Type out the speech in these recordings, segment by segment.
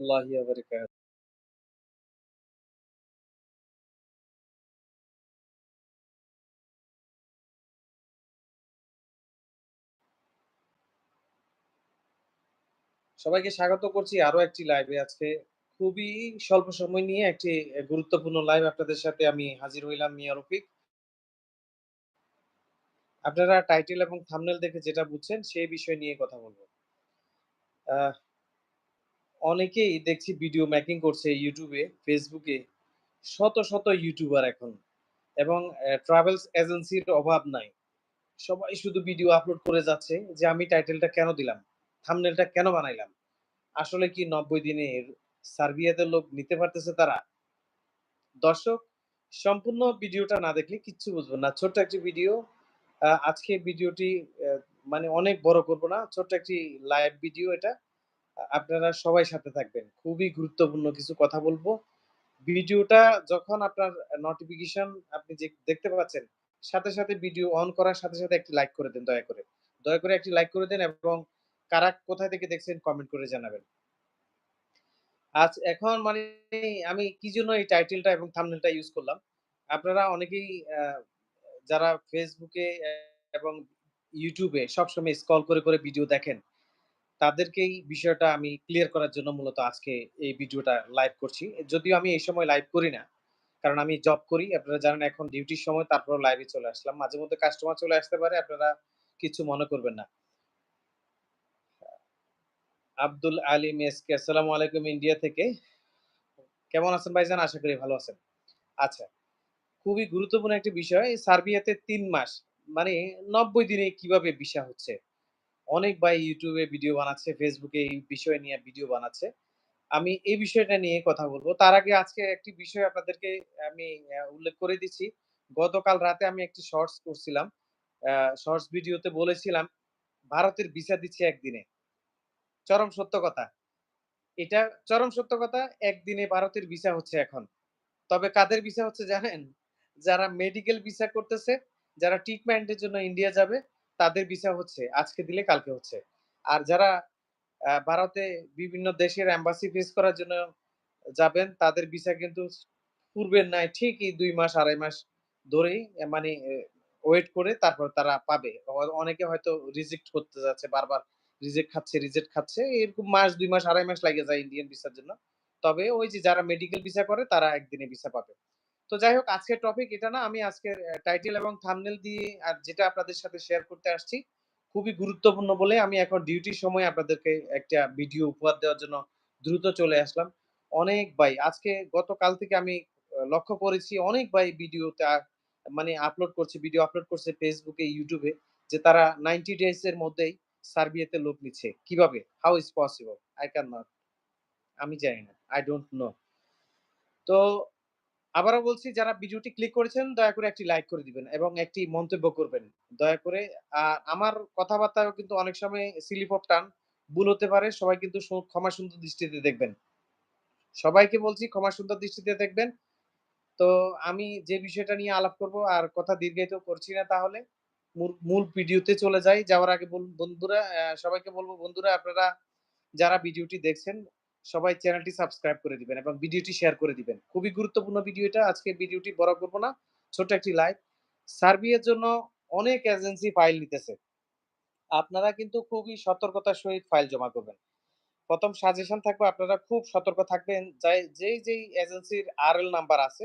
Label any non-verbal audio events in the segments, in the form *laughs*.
রহমতুল্লাহি সবাইকে স্বাগত করছি আরও একটি লাইভে আজকে খুবই স্বল্প সময় নিয়ে একটি গুরুত্বপূর্ণ লাইভ আপনাদের সাথে আমি হাজির হইলাম মিয়া রফিক। আপনারা টাইটেল এবং থামনেল দেখে যেটা বুঝছেন সেই বিষয় নিয়ে কথা বলব। অনেকেই দেখছি ভিডিও মেকিং করছে ইউটিউবে ফেসবুকে শত শত ইউটিউবার এখন। এবং ট্রাভেলস এজেন্সির অভাব নাই। সবাই শুধু ভিডিও আপলোড করে যাচ্ছে যে আমি টাইটেলটা কেন দিলাম? থামনেলটা কেন বানাইলাম? আসলে কি নব্বই দিনের সার্বিয়াতে লোক নিতে পারতেছে তারা? দর্শক, সম্পূর্ণ ভিডিওটা না দেখলে কিচ্ছু বুঝব না। ছোট্ট একটি ভিডিও আজকে ভিডিওটি মানে অনেক বড় করব না। ছোট্ট একটি লাইভ ভিডিও এটা। আপনারা সবাই সাথে থাকবেন। খুবই গুরুত্বপূর্ণ কিছু কথা বলব। ভিডিওটা যখন আপনার নোটিফিকেশন আপনি যে দেখতে পাচ্ছেন, সাথে সাথে ভিডিও অন করার সাথে সাথে একটি লাইক করে দেন দয়া করে। দয়া করে একটি লাইক করে দেন এবং কারা কোথায় থেকে দেখছেন কমেন্ট করে জানাবেন। আজ এখন মানে আমি কি জন্য এই টাইটেলটা এবং থাম্বনেলটা ইউজ করলাম? আপনারা অনেকেই যারা ফেসবুকে এবং ইউটিউবে সবসময় স্ক্রল করে করে ভিডিও দেখেন। তাদেরকেই বিষয়টা আমি ক্লিয়ার করার জন্য মূলত আজকে এই ভিডিওটা লাইভ করছি। যদিও আমি এই সময় লাইভ করি না, কারণ আমি জব করি। আপনারা জানেন এখন ডিউটির সময় তারপর লাইভে চলে আসলাম। মাঝে মধ্যে কাস্টমার চলে আসতে পারে, আপনারা কিছু মনে করবেন না। আব্দুল আলিম এসকে আসসালামু আলাইকুম ইন্ডিয়া থেকে। কেমন আছেন ভাইজান? আশা করি ভালো আছেন। আচ্ছা খুবই গুরুত্বপূর্ণ একটি বিষয়, সার্বিয়াতে তিন মাস মানে নব্বই দিনে কীভাবে ভিসা হচ্ছে? অনেক ভাই ইউটিউবে ভিডিও বানাচ্ছে ফেসবুকে এই বিষয় নিয়ে ভিডিও বানাচ্ছে। আমি এই বিষয়টা নিয়ে কথা বলব। তার আগে আজকে একটি বিষয় আপনাদেরকে আমি উল্লেখ করে দিচ্ছি। গতকাল রাতে আমি একটি শর্টস করছিলাম। শর্টস ভিডিওতে বলেছিলাম, ভারতের ভিসা দিচ্ছে একদিনে। চরম সত্য কথা। এটা চরম সত্য কথা, একদিনে ভারতের ভিসা হচ্ছে এখন। তবে কাদের ভিসা হচ্ছে জানেন? যারা মেডিকেল ভিসা করতেছে, যারা ট্রিটমেন্টের জন্য ইন্ডিয়া যাবে তাদের ভিসা হচ্ছে, আজকে দিলে কালকে হচ্ছে। আর যারা ভারতে বিভিন্ন দেশের এম্বাসি ফেস করার জন্য যাবেন, তাদের ভিসা কিন্তু পূর্বের নাই ঠিকই দুই মাস, আড়াই মাস ধরেই মানে ওয়েট করে তারপর তারা পাবে। অনেকে হয়তো রিজেক্ট করতে যাচ্ছে, বারবার রিজেক্ট খাচ্ছে রিজেক্ট খাচ্ছে, এরকম মাস, দুই মাস, আড়াই মাস লাগে যায় ইন্ডিয়ান ভিসার জন্য। তবে ওই যে যারা মেডিকেল ভিসা করে, তারা একদিনে ভিসা পাবে। তো যাই হোক, আজকের টপিক এটা না, আমি আজকের টাইটেল এবং থাম্বনেল দিয়ে, আর যেটা আপনাদের সাথে শেয়ার করতে আসছি, খুবই গুরুত্বপূর্ণ বলে আমি এখন ডিউটির সময় আপনাদেরকে একটা ভিডিও উপহার দেওয়ার জন্য দ্রুত চলে আসলাম। অনেক ভাই, আজকে গতকাল থেকে আমি লক্ষ্য করেছি, অনেক ভাই ভিডিওতে মানে আপলোড করছে ভিডিও আপলোড করছে ফেসবুকে ইউটিউবে যে তারা নাইনটি ডেজ এর মধ্যেই সার্বিয়াতে লোক নিচ্ছে। কীভাবে? How is possible I can not আমি জানি না আই ডোন্ট নো তো আবারও বলছি, যারা ভিডিওটি ক্লিক করেছেন, দয়া করে একটি লাইক করে দিবেন এবং একটি মন্তব্য করবেন। দয়া করে, আর আমার কথাবার্তাও কিন্তু অনেক সময় স্লিপ অফ টান ভুল হতে পারে, সবাই কিন্তু ক্ষমা সুন্দর দৃষ্টিতে দেখবেন। সবাইকে বলছি, ক্ষমা সুন্দর দৃষ্টিতে দেখবেন। তো আমি যে বিষয়টা নিয়ে আলাপ করব আর কথা দীর্ঘায়িত করছি না তাহলে, মূল ভিডিওতে চলে যাই। যাওয়ার আগে বন্ধুরা সবাইকে বলব, বন্ধুরা, আপনারা যারা ভিডিওটি দেখছেন সবাই চ্যানেলটি সাবস্ক্রাইব করে দিবেন এবং ভিডিওটি শেয়ার করে দিবেন। খুবই গুরুত্বপূর্ণ ভিডিও এটা আজকে ভিডিওটি বড় করব না ছোট একটি লাইভ সার্বিয়ার জন্য অনেক এজেন্সি ফাইল নিতেছে। আপনারা কিন্তু খুবই সতর্কতার সহিত ফাইল জমা করবেন। প্রথম সাজেশন থাকবে, আপনারা খুব সতর্ক থাকবেন। যাই, যেই এজেন্সির আরএল নাম্বার আছে,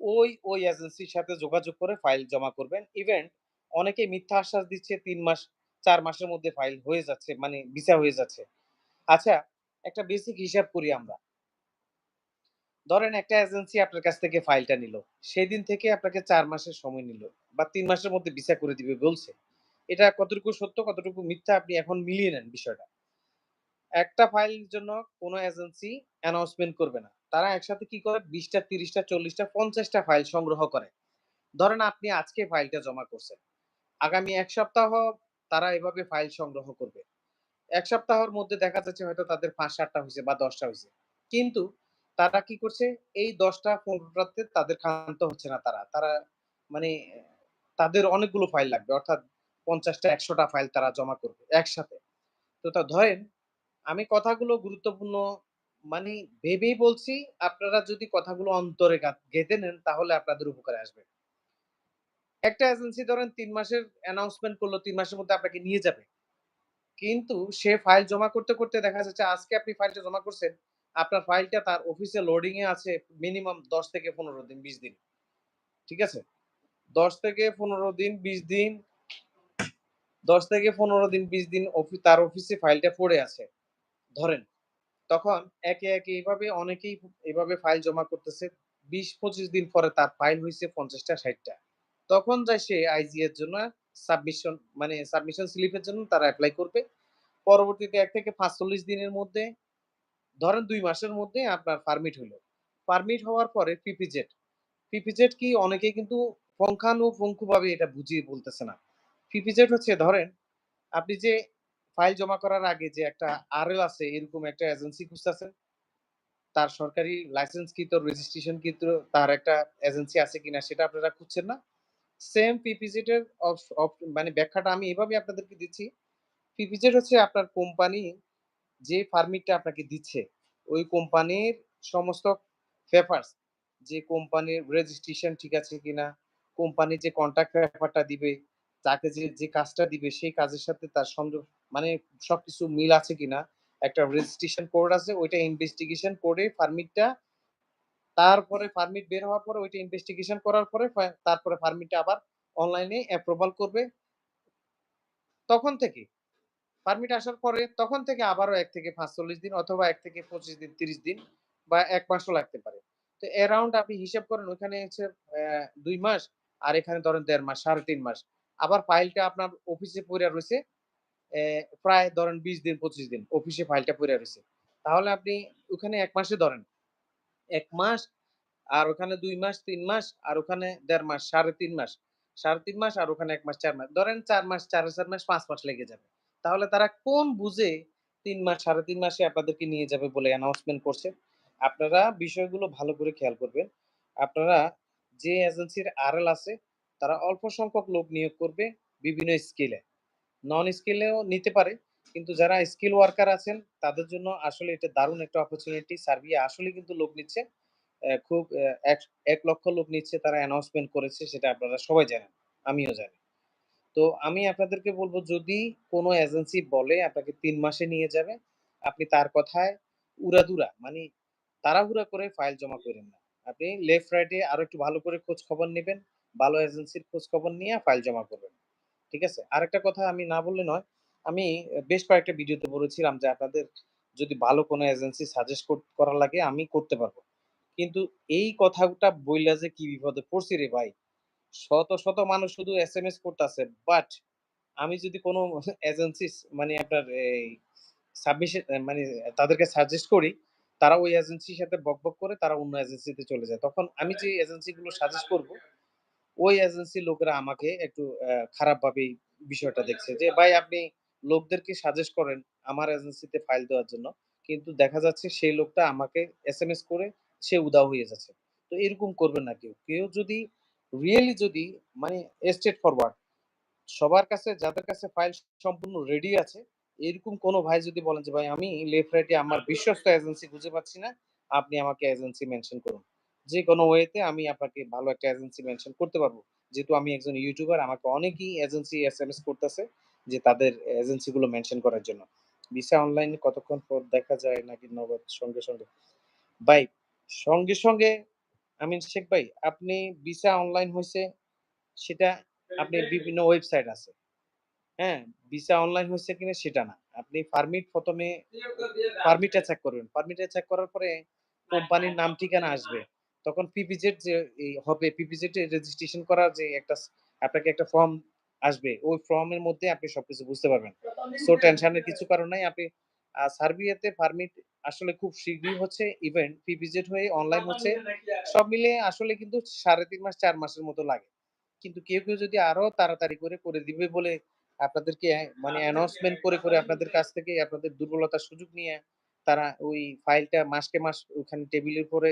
ওই ওই এজেন্সির সাথে যোগাযোগ করে ফাইল জমা করবেন। ইভেন অনেকে মিথ্যা আশ্বাস দিচ্ছে, তিন মাস, চার মাসের মধ্যে ফাইল হয়ে যাচ্ছে মানে ভিসা হয়ে যাচ্ছে। আচ্ছা একটা বেসিক হিসাব করি আমরা। ধরেন একটা এজেন্সি আপনার কাছ থেকে ফাইলটা নিল। সেদিন থেকে আপনাকে চার মাসের সময় নিল বা তিন মাসের মধ্যে ভিসা করে দিবে বলছে। এটা কতটুকু সত্য, কতটুকু মিথ্যা আপনি এখন মিলিয়ে নেন বিষয়টা। একটা ফাইলের জন্য কোনো এজেন্সি অ্যানাউন্সমেন্ট করবে না। তারা একসাথে কি করে? বিশটা, তিরিশটা, চল্লিশটা, পঞ্চাশটা ফাইল সংগ্রহ করে। ধরেন আপনি আজকে ফাইলটা জমা করছেন। আগামী এক সপ্তাহ তারা এভাবে ফাইল সংগ্রহ করবে। এক সপ্তাহের মধ্যে দেখা যাচ্ছে হয়তো তাদের পাঁচ, সাতটা হয়েছে বা দশটা হয়েছে। কিন্তু তারা কি করছে? এই দশটা পনেরোটাতে তাদের ক্ষান্ত হচ্ছে না তারা। তারা মানে তাদের অনেকগুলো ফাইল লাগবে। অর্থাৎ পঞ্চাশটা, একশোটা ফাইল তারা জমা করবে একসাথে। তো তা ধরেন, আমি কথাগুলো গুরুত্বপূর্ণ মানে ভেবেই বলছি, আপনারা যদি কথাগুলো অন্তরে গেঁথে নেন, তাহলে আপনাদের উপকারে আসবে। একটা এজেন্সি ধরেন তিন মাসের অ্যানাউন্সমেন্ট করল ৩ মাসের মধ্যে আপনাকে নিয়ে যাবে। কিন্তু সে ফাইল জমা করতে, করতে দেখা যাচ্ছে আজকে আপনি ফাইলটা জমা করছেন। আপনার ফাইলটা তার অফিসে লোডিং এ আছে মিনিমাম ১০ থেকে ১৫ দিন, ২০ দিন। ঠিক আছে? ১০ থেকে ১৫ দিন, ২০ দিন ১০ থেকে ১৫ দিন, ২০ দিন তার অফিসে ফাইলটা পড়ে আছে। ধরেন। তখন একে, একে এভাবে অনেকেই এভাবে ফাইল জমা করতেছে। ২০-২৫ দিন পরে তার ফাইল হইছে ৫০ টা ৬০ টা। তখন যায় সে আইজি এর জন্য সাবমিশন মানে সাবমিশন স্লিপ এর জন্য তারা এপ্লাই করবে। পরবর্তীতে ১ থেকে ৪৫ দিনের মধ্যে, ধরেন ২ মাসের মধ্যে আপনার পারমিট হইল। পারমিট হওয়ার পরে পিপিজেড। পিপিজেড কি অনেকেই কিন্তু পুঙ্খানুপুঙ্খভাবে এটা বুঝিয়ে বলতেছে না। পিপিজেড হচ্ছে ধরেন, আপনি যে ফাইল জমা করার আগে যে একটা আরএল আছে, এরকম একটা এজেন্সি খুঁজতেছেন। তার সরকারি লাইসেন্সকৃত রেজিস্ট্রেশনকৃত তার একটা এজেন্সি আছে কিনা সেটা আপনারা খুঁজছেন না? সেম অফ মানে ব্যাখ্যাটা আমি এভাবে আপনাদেরকে দিচ্ছি। পিপিজেড হচ্ছে আপনার কোম্পানি যে পারমিটটা আপনাকে দিচ্ছে, ওই কোম্পানির সমস্ত পেপারস যে কোম্পানির রেজিস্ট্রেশন ঠিক আছে কিনা, কোম্পানি যে কন্ট্রাক্ট পেপারটা দিবে, তাকে যে, যে কাজটা দিবে সেই কাজের সাথে তার সংযোগ মানে সবকিছু মিল আছে কিনা, একটা রেজিস্ট্রেশন কোড আছে ওইটা ইনভেস্টিগেশন করে পারমিটটা তারপরে পারমিট বের হওয়ার পরে ওইটা ইনভেস্টিগেশন করার পরে তারপরে পারমিটটা আবার অনলাইনে অ্যাপ্রুভাল করবে। তখন থেকে পারমিট আসার পরে তখন থেকে আবারও ১ থেকে ৪৫ দিন অথবা ১ থেকে ২৫ দিন, ৩০ দিন বা ১ মাসও লাগতে পারে। তো অ্যারাউন্ড আপনি হিসাব করেন ওখানে হচ্ছে ২ মাস আর এখানে ধরেন দেড় মাস, ৩.৫ মাস। আবার ফাইলটা আপনার অফিসে পইড়া রয়েছে প্রায় ধরেন ২০ দিন, ২৫ দিন অফিসে ফাইলটা পইড়া রয়েছে তাহলে আপনি ওখানে এক মাসে ধরেন। ১ মাস আর ওখানে দুই মাস, তিন মাস আর ওখানে দেড় মাস, ৩.৫ মাস। ৩.৫ মাস আর ওখানে এক মাস চার মাস। ধরেন চার মাস, ৪.৫ মাস, পাঁচ মাস লেগে যাবে। তাহলে তারা কোন বুঝে তিন মাস, ৩.৫ মাসে আপনাদেরকে নিয়ে যাবে বলে অ্যানাউন্সমেন্ট করছে। আপনারা বিষয়গুলো ভালো করে খেয়াল করবেন। আপনারা যে এজেন্সির আরএল আছে তারা অল্প সংখ্যক লোক নিয়োগ করবে বিভিন্ন স্কিলে। নন স্কিলেও নিতে পারে। কিন্তু যারা স্কিল ওয়ার্কার আছেন তাদের জন্য আসলে এটা দারুণ একটা অপরচুনিটি। সার্বিয়া আসলে কিন্তু লোক নিচ্ছে। খুব এক লক্ষ লোক নিচ্ছে তারা অ্যানাউন্সমেন্ট করেছে সেটা আপনারা সবাই জানেন। আমিও জানি। তো আমি আপনাদেরকে বলব যদি কোনো এজেন্সি বলে আপনাকে তিন মাসে নিয়ে যাবে, আপনি তার কথায় উড়াধুরা মানে তাড়াহুড়া করে ফাইল জমা কইরেন না। আপনি লেফট রাইটে আরও একটু ভালো করে খোঁজ খবর নেবেন ভালো এজেন্সির খোঁজ খবর নিয়ে ফাইল জমা করবেন। ঠিক আছে? আরেকটা কথা আমি না বললে নয়। আমি বেশ কয়েকটা ভিডিওতে বলেছিলাম যে আপনাদের যদি ভালো কোনো এজেন্সি সাজেস্ট কর লাগে আমি করতে পারব কিন্তু এই কথাটা বইলা যে কি বিপদে পড়ছি রে ভাই। শত, শত মানুষ শুধু এস এম এস করতেছে বাট আমি যদি কোনো *laughs* এজেন্সি মানে আপনার এই সাবমিশন মানে তাদেরকে সাজেস্ট করি, তারা ওই এজেন্সির সাথে বক বক করে তারা অন্য এজেন্সিতে চলে যায়। তখন আমি যে এজেন্সিগুলো সাজেস্ট করব, ওই এজেন্সির লোকেরা আমাকে একটু খারাপভাবেই বিষয়টা দেখছে যে, "ভাই আপনি লোকদেরকে সাজেস্ট করেন আমার এজেন্সিতে ফাইল দেওয়ার জন্য। কিন্তু দেখা যাচ্ছে সেই লোকটা আমাকে এসএমএস করে সে উদাও হয়ে যাচ্ছে।" তো এরকম করবেন না কেউ। কেউ যদি রিয়ালি যদি মানে স্ট্রেইট ফরওয়ার্ড সবার কাছে যাদের কাছে ফাইল সম্পূর্ণ রেডি আছে, এরকম কোন ভাই যদি বলেন যে, "ভাই আমি লেফট রাইট আমার বিশ্বস্ত এজেন্সি খুঁজে পাচ্ছি না। আপনি আমাকে এজেন্সি মেনশন করুন।" যেকোনো ওয়েতে আমি আপনাকে ভালো একটা এজেন্সি মেনশন করতে পারব যেহেতু আমি একজন ইউটিউবার আমাকে অনেকেই এজেন্সি এস এম এস করতেছে যে তাদের এজেন্সিগুলো মেনশন করার জন্য। ভিসা অনলাইনে কতক্ষণ পর দেখা যায় নাকি নগদ সঙ্গে, সঙ্গে? ভাই সঙ্গে, সঙ্গে আমিন শেখ ভাই আপনি ভিসা অনলাইন হইছে সেটা আপনি বিভিন্ন ওয়েবসাইট আছে। হ্যাঁ? ভিসা অনলাইন হইছে কিনা সেটা না। আপনি পারমিট ১ম এ পারমিটটা চেক করবেন। পারমিটটা চেক করার পরে কোম্পানির নাম ঠিকানা আসবে। তখন পিপিজেড যে হবে পিপিজেড রেজিস্ট্রেশন করার যে একটা আপনাকে একটা ফর্ম আসবে। ওই ফর্মের মধ্যে আপনি সবকিছু বুঝতে পারবেন। সো টেনশনের কিছু কারণ নাই। আপনি সার্বিয়াতে পারমিট আসলে খুব শীঘ্রই হচ্ছে ইভেন পিপিজেড হয়ে অনলাইন হচ্ছে। সব মিলিয়ে আসলে কিন্তু ৩.৫ মাস ৪ মাসের মতো লাগে। কিন্তু কেউ, কেউ যদি আরও তাড়াতাড়ি করে, করে দিবে বলে আপনাদেরকে মানে অ্যানাউন্সমেন্ট করে, করে আপনাদের কাছ থেকে আপনাদের দুর্বলতার সুযোগ নিয়ে তারা ওই ফাইলটা মাসকে মাস ওখানে টেবিলের উপরে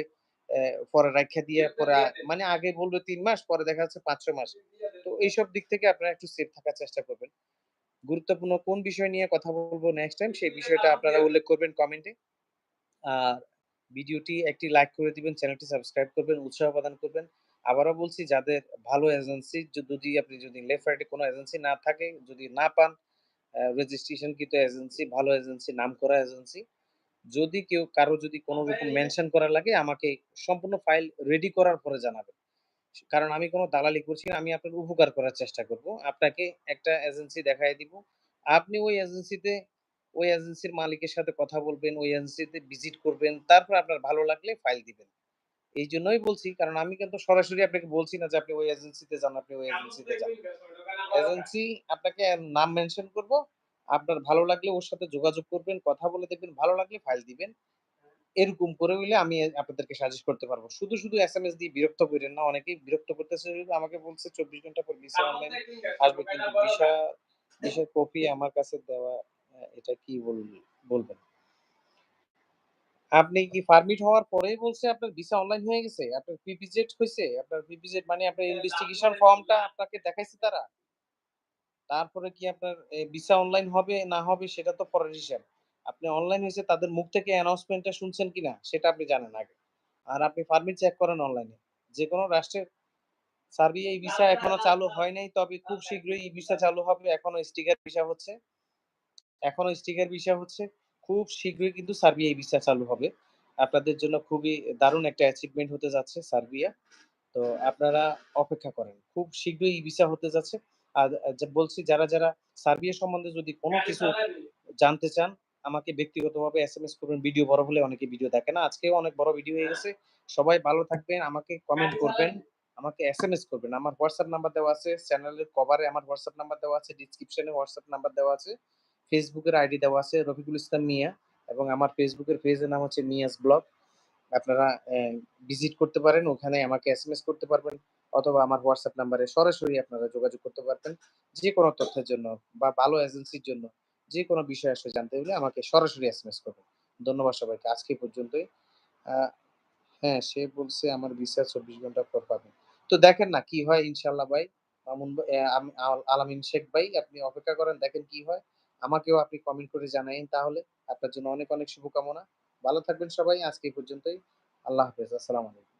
পরে রাইখা দিয়ে পরে মানে আগে বলবে ৩ মাস পরে দেখা যাচ্ছে ৫-৬ মাস। তো এইসব দিক থেকে আপনারা একটু সেফ থাকার চেষ্টা করবেন। গুরুত্বপূর্ণ কোন বিষয় নিয়ে কথা বলব নেক্সট টাইম সেই বিষয়টা আপনারা উল্লেখ করবেন কমেন্টে। আর ভিডিওটি একটি লাইক করে দিবেন, চ্যানেলটি সাবস্ক্রাইব করবেন, উৎসাহ প্রদান করবেন। আবারও বলছি যাদের ভালো এজেন্সি যদি আপনি যদি লেফট রাইট কোনো এজেন্সি না থাকে, যদি না পান আ রেজিস্ট্রেশনকৃত এজেন্সি, ভালো এজেন্সি, নাম করা এজেন্সি। যদি কেউ কারও যদি কোন রকম মেনশন করা লাগে আমাকে সম্পূর্ণ ফাইল রেডি করার পরে জানাবেন। কারণ আমি কোনো দালালি করছি না। আমি আপনার উপকার করার চেষ্টা করব। আপনাকে একটা এজেন্সি দেখাইয়া দিব। আপনি ওই এজেন্সিতে ওই এজেন্সির মালিকের সাথে কথা বলবেন, ওই এজেন্সিতে ভিজিট করবেন। তারপর আপনার ভালো লাগলে ফাইল দিবেন। এই জন্যই বলছি কারণ আমি কিন্তু সরাসরি আপনাকে বলছি না যে আপনি ওই এজেন্সিতে যান, আপনি ওই এজেন্সিতে যান। এজেন্সি আপনাকে নাম মেনশন করব। আপনার ভালো লাগলে ওর সাথে যোগাযোগ করবেন, কথা বলে দেখবেন, ভালো লাগলে ফাইল দিবেন। এরকম করে হইলে আমি আপনাদেরকে সাজেস্ট করতে পারব শুধু, শুধু এসএমএস দিয়ে বিরক্ত কইরেন না। অনেকেই বিরক্ত করতেছে আমাকে বলছে ২৪ ঘণ্টা পর ভিসা অনলাইন আসবে কিন্তু ভিসা ভিসার কপি আমার কাছে দেওয়া এটা কি বল বলবেন? আপনি কি পারমিট হওয়ার পরেই বলছে আপনার ভিসা অনলাইন হয়ে গেছে? আপনার পিপিজেড হইছে? আপনার পিপিজেড মানে আপনার ইনভেস্টিগেশন ফর্মটা আপনাকে দেখাইছে তারা? তারপরে কি আপনার ভিসা অনলাইন হবে না হবে সেটা তো পরের হিসাব। আপনি অনলাইন হইছে তাদের মুখ থেকে অ্যানাউন্সমেন্ট টা শুনছেন কিনা সেটা আপনি জানেন আগে। আর আপনি পারমিট চেক করেন অনলাইনে। যেকোনো রাষ্ট্রের সার্বিয়া ই ভিসা এখনও চালু হয় নাই। তবে খুব শীঘ্রই ই ভিসা চালু হবে। এখনও স্টিকার ভিসা হচ্ছে। এখনও স্টিকার ভিসা হচ্ছে। খুব শীঘ্রই কিন্তু সার্বিয়া এই ভিসা চালু হবে। আপনাদের জন্য খুবই দারুণ একটা অ্যাচিভমেন্ট হতে যাচ্ছে সার্বিয়া। তো আপনারা অপেক্ষা করেন। খুব শীঘ্রই ই ভিসা হতে যাচ্ছে। বলছি যারা, যারা সার্বিয়া সম্বন্ধে যদি কোন কিছু জানতে চান আমাকে ব্যক্তিগতভাবে এসএমএস করবেন। ভিডিও বড় হলে অনেকে ভিডিও দেখে না। আজকেও অনেক বড় ভিডিও হয়ে গেছে। সবাই ভালো থাকবেন। আমাকে কমেন্ট করবেন। আমাকে এসএমএস করবেন। আমার WhatsApp নাম্বার দেওয়া আছে। চ্যানেলের কভারে আমার WhatsApp নাম্বার দেওয়া আছে। ডেসক্রিপশন WhatsApp নাম্বার দেওয়া আছে। এর আইডি দেওয়া আছে রফিকুল ইসলাম মিয়া এবং আমার এর পেজের নাম হচ্ছে মিয়াস ব্লগ। আপনারা ভিজিট করতে পারেন। ওখানে আমাকে এসএমএস করতে পারবেন অথবা আমার হোয়াটসঅ্যাপ নাম্বারে সরাসরি আপনারা যোগাযোগ করতে পারবেন। যেকোনো তথ্যের জন্য বা ভালো এজেন্সির জন্য যে কোনো বিষয় আসলে জানতে হলে আমাকে সরাসরি এস এম এস করবেন। ধন্যবাদ সবাইকে। আজকে পর্যন্তই। হ্যাঁ, সে বলছে আমার ভিসা ২৪ ঘণ্টা পর পাবেন। তো দেখেন না কি হয় ইনশাল্লাহ ভাই। আলামিন শেখ ভাই আপনি অপেক্ষা করেন দেখেন কি হয়। আমাকেও আপনি কমেন্ট করে জানাইন তাহলে। আপনার জন্য অনেক, অনেক শুভকামনা। ভালো থাকবেন সবাই। আজকে পর্যন্তই। আল্লাহ হাফেজ। আসসালামু আলাইকুম।